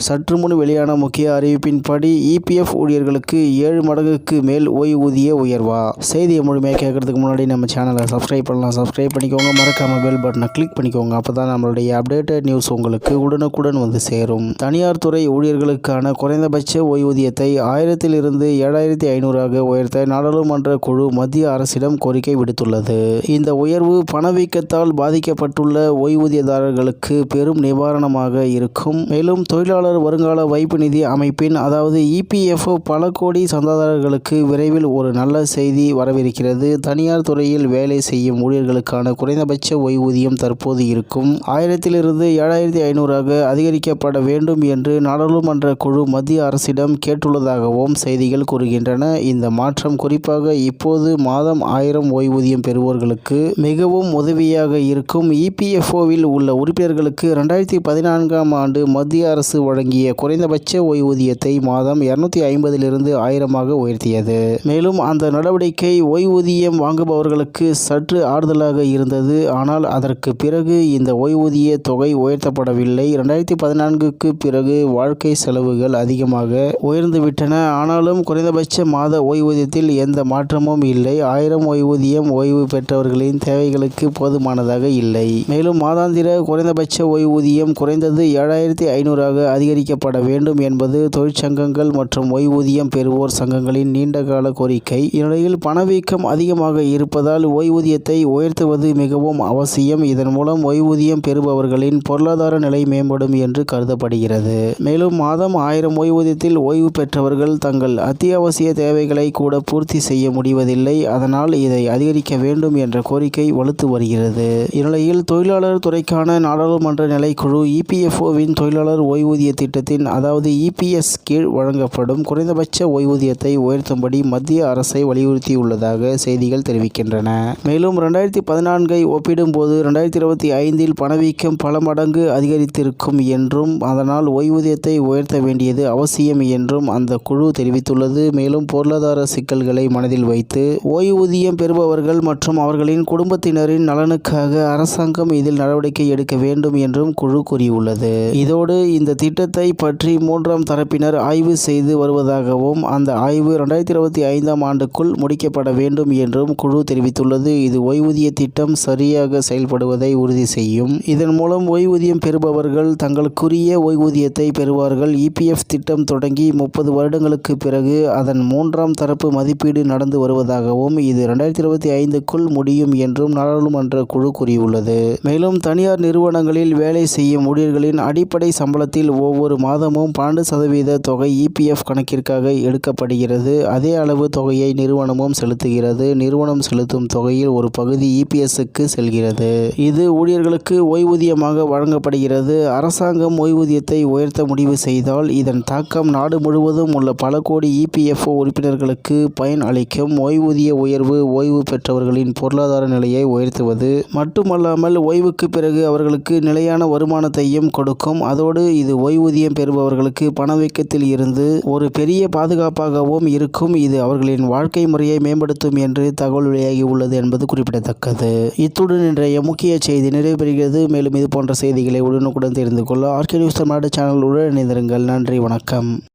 சற்று முன் வெளியான முக்கிய அறிவிப்பின்படி இபிஎஃப் ஊழியர்களுக்கு ஏழு மடங்குக்கு மேல் ஓய்வூதிய உயர்வா? செய்தியை முழுமையாக கேட்கறதுக்கு முன்னாடி நம்ம சேனலை சப்ஸ்கிரைப் பண்ணலாம். சப்ஸ்கிரைப் பண்ணிக்கோங்க. மறக்காம பெல் பட்டனை கிளிக் பண்ணிக்கோங்க. அப்பதான் நம்மளுடைய அப்டேட்டட் நியூஸ் உங்களுக்கு உடனுக்குடன் வந்து சேரும். தனியார் துறை ஊழியர்களுக்கான குறைந்தபட்ச ஓய்வூதியத்தை ஆயிரத்திலிருந்து ஏழாயிரத்தி ஐநூறாக உயர்த்த நாடாளுமன்ற குழு மத்திய அரசிடம் கோரிக்கை விடுத்துள்ளது. இந்த உயர்வு பணவீக்கத்தால் பாதிக்கப்பட்டுள்ள ஓய்வூதியதாரர்களுக்கு பெரும் நிவாரணமாக இருக்கும். மேலும் தொழிலாளர் வருங்கால வைப்பு நிதி அமைப்பின் அதாவது இபிஎஃப்ஓ பல கோடி சந்தாதாரர்களுக்கு விரைவில் ஒரு நல்ல செய்தி வரவிருக்கிறது. தனியார் துறையில் வேலை செய்யும் ஊழியர்களுக்கான குறைந்தபட்ச ஓய்வூதியம் தற்போது இருக்கும். ஆயிரத்திலிருந்து ஏழாயிரத்தி ஐநூறாக அதிகரிக்கப்பட வேண்டும் என்று நாடாளுமன்ற குழு மத்திய அரசிடம் கேட்டுள்ளதாகவும் செய்திகள் கூறுகின்றன. இந்த மாற்றம் குறிப்பாக இப்போது மாதம் ஆயிரம் ஓய்வூதியம் பெறுவோர்களுக்கு மிகவும் உதவியாக இருக்கும். இபிஎஃப்ஓவில் உள்ள உறுப்பினர்களுக்கு ரெண்டாயிரத்தி பதினான்காம் ஆண்டு மத்திய அரசு வழங்கிய குறைந்தபட்ச ஓய்வூதியத்தை மாதம் இருநூத்தி ஐம்பதிலிருந்து ஆயிரமாக உயர்த்தியது. மேலும் அந்த நடவடிக்கை ஓய்வூதியம் வாங்குபவர்களுக்கு சற்று ஆறுதலாக இருந்தது. ஆனால் அதற்கு பிறகு இந்த ஓய்வூதிய தொகை உயர்த்தப்படவில்லை. ரெண்டாயிரத்தி பதினான்குக்கு பிறகு வாழ்க்கை செலவுகள் அதிகமாக உயர்ந்துவிட்டன. ஆனாலும் குறைந்தபட்ச மாத ஓய்வூதியத்தில் எந்த மாற்றமும் இல்லை. ஆயிரம் ஓய்வூதியம் ஓய்வு பெற்றவர்களின் தேவைகளுக்கு போதுமானதாக இல்லை. மேலும் மாதாந்திர குறைந்தபட்ச ஓய்வூதியம் குறைந்தது ஏழாயிரத்தி ஐநூறாக அதிகரிக்கப்பட வேண்டும் என்பது தொழிற்சங்கங்கள் மற்றும் ஓய்வூதியம் பெறுவோர் சங்கங்களின் நீண்டகால கோரிக்கை. இந்நிலையில் பணவீக்கம் அதிகமாக இருப்பதால் ஓய்வூதியத்தை உயர்த்துவது மிகவும் அவசியம். இதன் மூலம் ஓய்வூதியம் பெறுபவர்களின் பொருளாதார நிலை மேம்படும் என்று கருதப்படுகிறது. மேலும் மாதம் ஆயிரம் ஓய்வூதியத்தில் ஓய்வு பெற்றவர்கள் தங்கள் அத்தியாவசிய தேவைகளை கூட பூர்த்தி செய்ய முடிவதில்லை. அதனால் இதை அதிகரிக்க வேண்டும் என்ற கோரிக்கை வலுத்து வருகிறது. இந்நிலையில் தொழிலாளர் துறைக்கான நாடாளுமன்ற நிலைக்குழு இபிஎஃப்ஓவின் தொழிலாளர் ஓய்வூதிய திட்டத்தின் அதாவது இபிஎஸ் கீழ் வழங்கப்படும் குறைந்தபட்ச ஓய்வூதியத்தை உயர்த்தும்படி மத்திய அரசை வலியுறுத்தியுள்ளதாக செய்திகள் தெரிவிக்கின்றன. மேலும் ரெண்டாயிரத்தி பதினான்கை ஒப்பிடும்போது ரெண்டாயிரத்தி இருபத்தி ஐந்தில் பணவீக்கம் பல மடங்கு அதிகரித்திருக்கும் என்றும் அதனால் ஓய்வூதியத்தை உயர்த்த வேண்டியது அவசியம் என்றும் அந்த குழு தெரிவித்துள்ளது. மேலும் பொருளாதார சிக்கல்களை மனதில் வைத்து ஓய்வூதியம் பெறுபவர்கள் மற்றும் அவர்களின் குடும்பத்தினரின் நலனுக்காக அரசாங்கம் இதில் நடவடிக்கை எடுக்க வேண்டும் என்றும் குழு கூறியுள்ளது. இதோடு இந்த திட்டத்தை பற்றி மூன்றாம் தரப்பினர் ஆய்வு செய்து வருவதாகவும் அந்த ஆய்வு ரெண்டாயிரத்தி இருபத்தி ஐந்தாம் ஆண்டுக்குள் முடிக்கப்பட வேண்டும் என்றும் குழு தெரிவித்துள்ளது. இது ஓய்வூதிய திட்டம் சரியாக செயல்படுவதை உறுதி செய்யும். இதன் மூலம் ஓய்வூதியம் பெறுபவர்கள் தங்களுக்குரிய ஓய்வூதியத்தை பெறுவார்கள். இபிஎஃப் திட்டம் தொடங்கி முப்பது வருடங்களுக்கு பிறகு அதன் மூன்றாம் தரப்பு மதிப்பீடு நடந்து வருவதாகவும் இது ரெண்டாயிரத்தி இருபத்தி ஐந்துக்குள் முடியும் என்றும் நாடாளுமன்ற குழு கூறியுள்ளது. மேலும் தனியார் நிறுவனங்களில் வேலை செய்யும் ஊழியர்களின் அடிப்படை சம்பளத்தில் ஒவ்வொரு மாதமும் பன்னெண்டு சதவீத தொகை இபிஎஃப் கணக்கிற்காக எடுக்கப்படுகிறது. அதே அளவு தொகையை நிறுவனமும் செலுத்துகிறது. நிறுவனம் செலுத்தும் தொகையில் ஒரு பகுதி இபிஎஸ்க்கு செல்கிறது. இது ஊழியர்களுக்கு ஓய்வூதியமாக வழங்கப்படுகிறது. அரசாங்கம் ஓய்வூதியத்தை உயர்த்த முடிவு செய்தால் இதன் தாக்கம் நாடு முழுவதும் உள்ள பல கோடி இபிஎஃப்ஓ உறுப்பினர்களுக்கு பயன் அளிக்கும். ஓய்வூதிய உயர்வு ஓய்வு பெற்றவர்களின் பொருளாதார நிலையை உயர்த்துவது மட்டுமல்லாமல் ஓய்வுக்கு பிறகு அவர்களுக்கு நிலையான வருமானத்தையும் கொடுக்கும். அதோடு இது ஓய்வூதியம் பெறுபவர்களுக்கு பணவீக்கத்தில் இருந்து ஒரு பெரிய பாதுகாப்பாகவும் இருக்கும். இது அவர்களின் வாழ்க்கை முறையை மேம்படுத்தும் என்று தகவல் வெளியாகி உள்ளது என்பது குறிப்பிடத்தக்கது. இத்துடன் இன்றைய முக்கிய செய்தி நிறைவு பெறுகிறது மேலும் இது போன்ற செய்திகளை உடனுக்குடன் தெரிந்து கொள்ள ஆர்கே நியூஸ் தமிழ்நாடு சேனலுடன் இணைந்திருங்கள். நன்றி வணக்கம்.